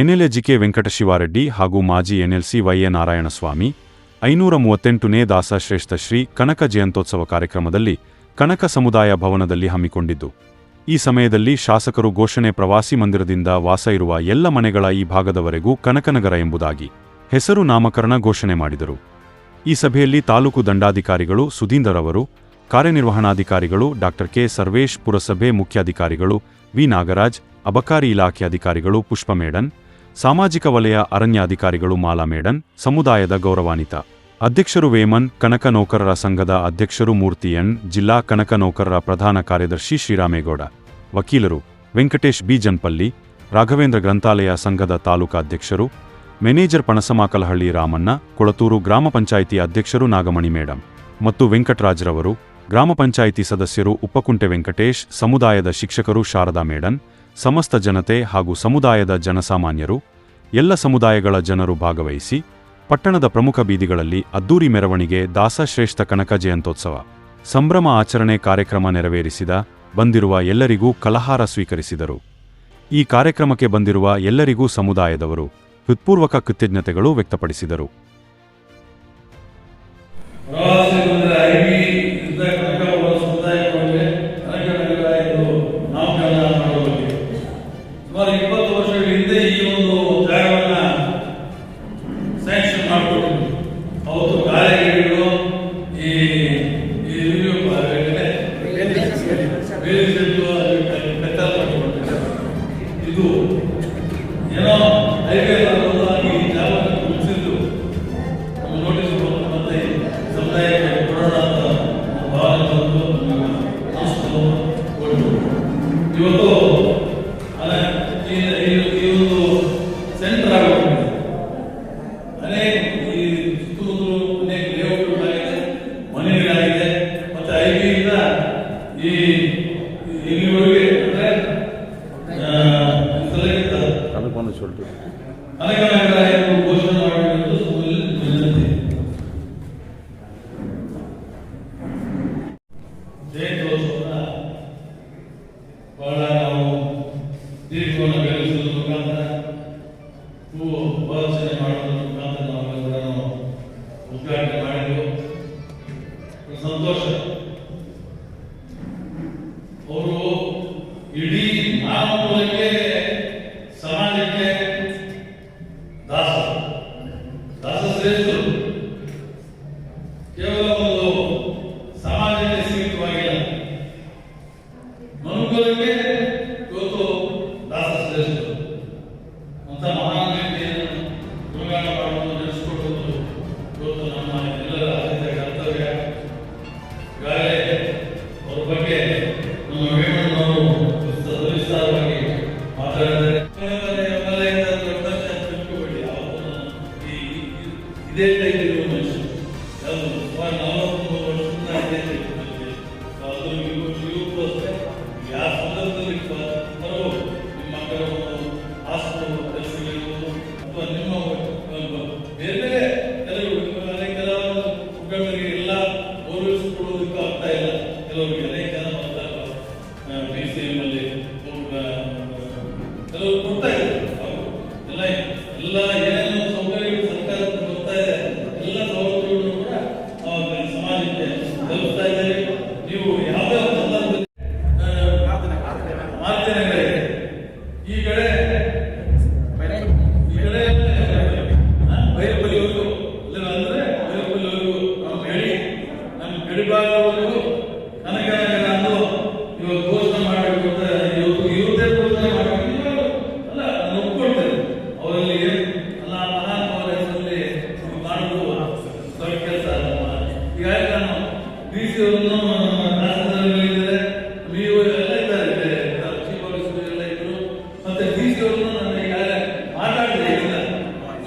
ಎನ್ಎಲ್ಎಜಿಕೆ ವೆಂಕಟಶಿವಾರೆಡ್ಡಿ ಹಾಗೂ ಮಾಜಿ NLC YA Narayanaswamy ಐನೂರ ಮೂವತ್ತೆಂಟನೇ ದಾಸಶ್ರೇಷ್ಠ ಶ್ರೀ ಕನಕ ಜಯಂತ್ಯೋತ್ಸವ ಕಾರ್ಯಕ್ರಮದಲ್ಲಿ ಕನಕ ಸಮುದಾಯ ಭವನದಲ್ಲಿ ಹಮ್ಮಿಕೊಂಡಿದ್ದು. ಈ ಸಮಯದಲ್ಲಿ ಶಾಸಕರು ಘೋಷಣೆ ಪ್ರವಾಸಿ ಮಂದಿರದಿಂದ ವಾಸ ಇರುವ ಎಲ್ಲ ಮನೆಗಳ ಈ ಭಾಗದವರೆಗೂ ಕನಕನಗರ ಎಂಬುದಾಗಿ ಹೆಸರು ನಾಮಕರಣ ಘೋಷಣೆ ಮಾಡಿದರು. ಈ ಸಭೆಯಲ್ಲಿ ತಾಲೂಕು ದಂಡಾಧಿಕಾರಿಗಳು ಸುಧೀಂದರ್ ಅವರು, ಕಾರ್ಯನಿರ್ವಹಣಾಧಿಕಾರಿಗಳು ಡಾಕ್ಟರ್ ಕೆ ಸರ್ವೇಶ್, ಪುರಸಭೆ ಮುಖ್ಯಾಧಿಕಾರಿಗಳು ವಿ ನಾಗರಾಜ್, ಅಬಕಾರಿ ಇಲಾಖೆ ಅಧಿಕಾರಿಗಳು ಪುಷ್ಪ ಮೇಡನ್ ಸಾಮಾಜಿಕ ವಲಯ ಅರಣ್ಯ ಅಧಿಕಾರಿಗಳು ಮಾಲಾ ಮೇಡನ್ ಸಮುದಾಯದ ಗೌರವಾನ್ವಿತ. ಅಧ್ಯಕ್ಷರು ವೇಮನ್, ಕನಕ ನೌಕರರ ಸಂಘದ ಅಧ್ಯಕ್ಷರು ಮೂರ್ತಿ ಎನ್, ಜಿಲ್ಲಾ ಕನಕ ನೌಕರರ ಪ್ರಧಾನ ಕಾರ್ಯದರ್ಶಿ ಶ್ರೀರಾಮೇಗೌಡ. ವಕೀಲರು ವೆಂಕಟೇಶ್ ಬಿ. ಜನ್ಪಲ್ಲಿ, ರಾಘವೇಂದ್ರ ಗ್ರಂಥಾಲಯ ಸಂಘದ ತಾಲೂಕಾ ಅಧ್ಯಕ್ಷರು ಮ್ಯಾನೇಜರ್ ಪಣಸಮಾಕಲಹಳ್ಳಿ ರಾಮಣ್ಣ, ಕೊಳತೂರು ಗ್ರಾಮ ಪಂಚಾಯಿತಿ ಅಧ್ಯಕ್ಷರು ನಾಗಮಣಿ ಮೇಡಂ ಮತ್ತು ವೆಂಕಟರಾಜ್ರವರು, ಗ್ರಾಮ ಪಂಚಾಯಿತಿ ಸದಸ್ಯರು ಉಪ್ಪಕುಂಟೆ ವೆಂಕಟೇಶ್, ಸಮುದಾಯದ ಶಿಕ್ಷಕರು ಶಾರದಾ ಮೇಡನ್, ಸಮಸ್ತ ಜನತೆ ಹಾಗೂ ಸಮುದಾಯದ ಜನಸಾಮಾನ್ಯರು ಎಲ್ಲ ಸಮುದಾಯಗಳ ಜನರು ಭಾಗವಹಿಸಿ ಪಟ್ಟಣದ ಪ್ರಮುಖ ಬೀದಿಗಳಲ್ಲಿ ಅದ್ದೂರಿ ಮೆರವಣಿಗೆ ದಾಸಶ್ರೇಷ್ಠ ಕನಕ ಜಯಂತೋತ್ಸವ ಸಂಭ್ರಮ ಆಚರಣೆ ಕಾರ್ಯಕ್ರಮ ನೆರವೇರಿಸಿದ ಬಂದಿರುವ ಎಲ್ಲರಿಗೂ ಕಲಹಾರ ಸ್ವೀಕರಿಸಿದರು. ಈ ಕಾರ್ಯಕ್ರಮಕ್ಕೆ ಬಂದಿರುವ ಎಲ್ಲರಿಗೂ ಸಮುದಾಯದವರು ಹೃತ್ಪೂರ್ವಕ ಕೃತಜ್ಞತೆಗಳು ವ್ಯಕ್ತಪಡಿಸಿದರು.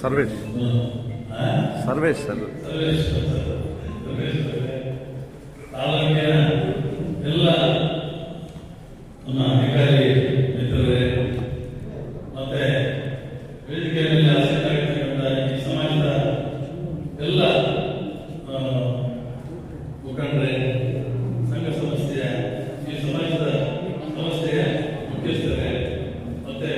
ಸರ್ವೇಶ್. ಸರ್ವೇಶ್ ಸರ್ ಎಲ್ಲ ನಮ್ಮ ಅಧಿಕಾರಿ ಮಿತ್ರರೇ ಮತ್ತೆ ವೇದಿಕೆ ಮೇಲೆ ಈ ಎಲ್ಲ ಮುಖಂಡರೇ ಸಂಘ ಸಂಸ್ಥೆಯ ಈ ಸಮಾಜದ ಸಂಸ್ಥೆಯ ಮುಖ್ಯಸ್ಥರೇ ಮತ್ತೆ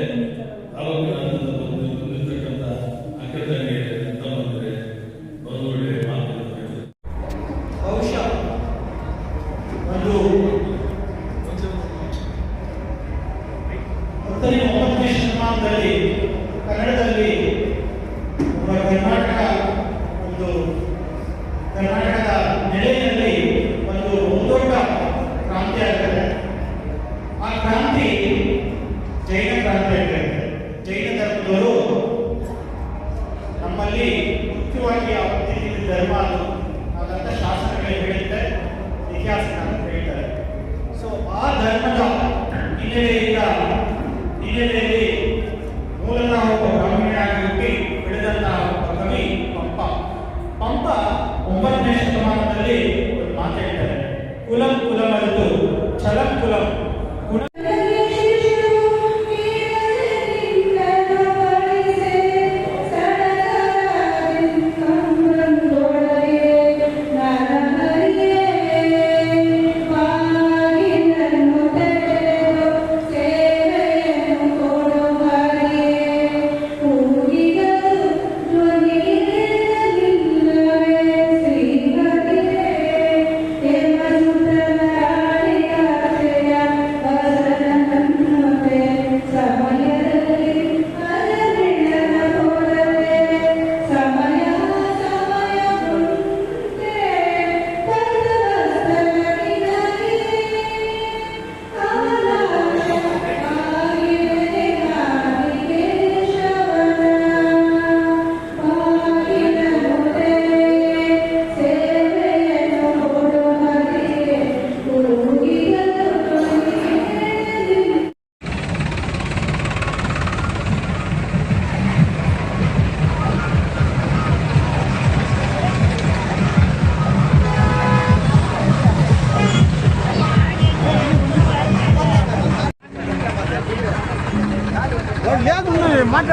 daí matou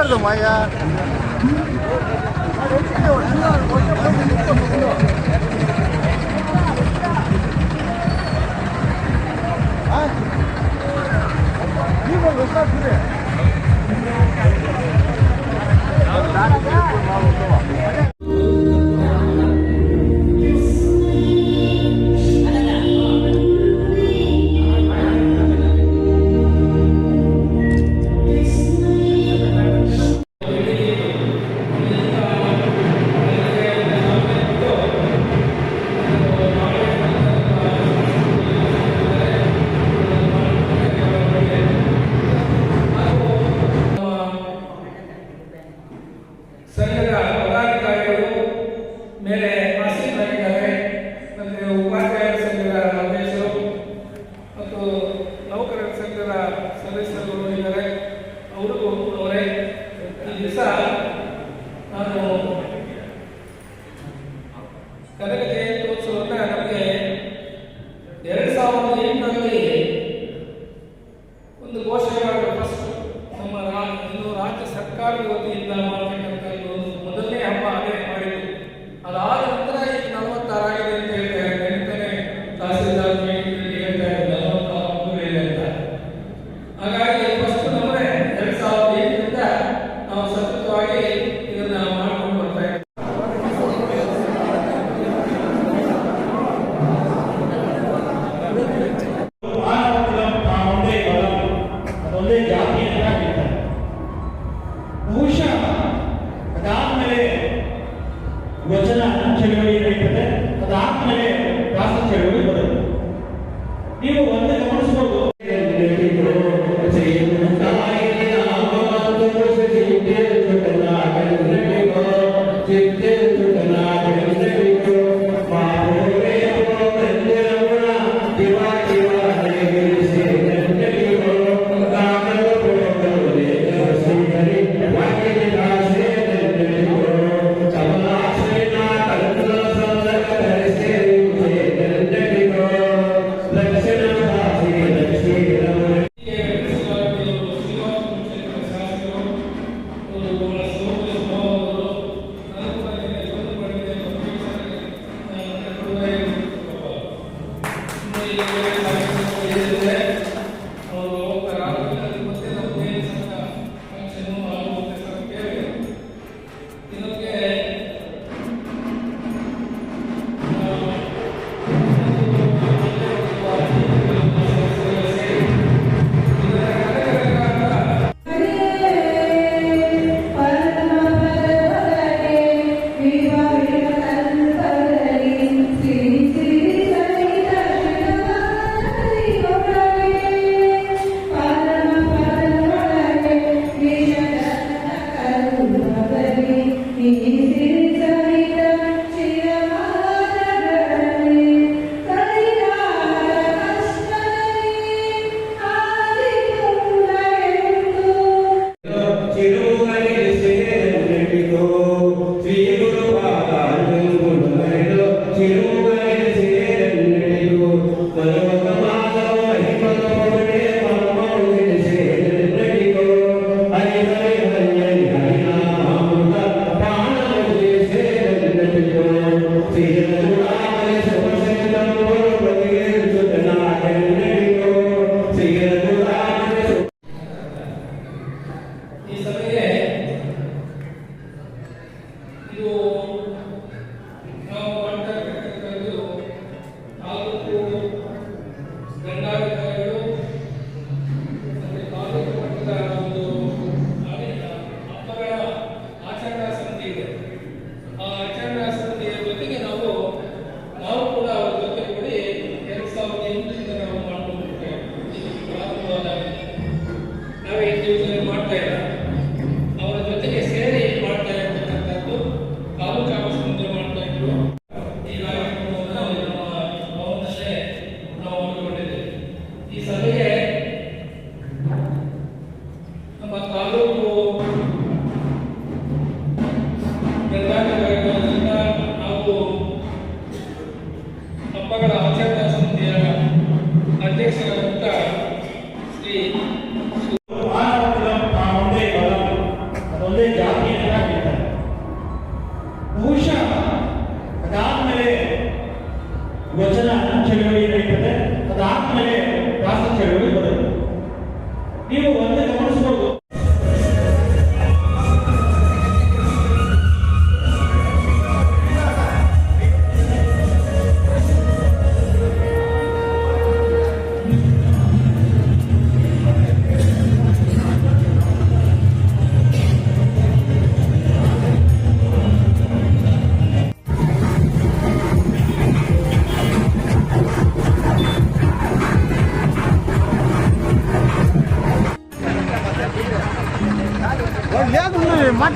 acuerdo, Maya. ¿Ah? dentro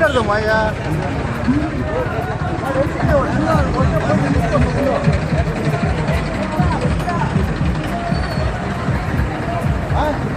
るぞお前が。あっ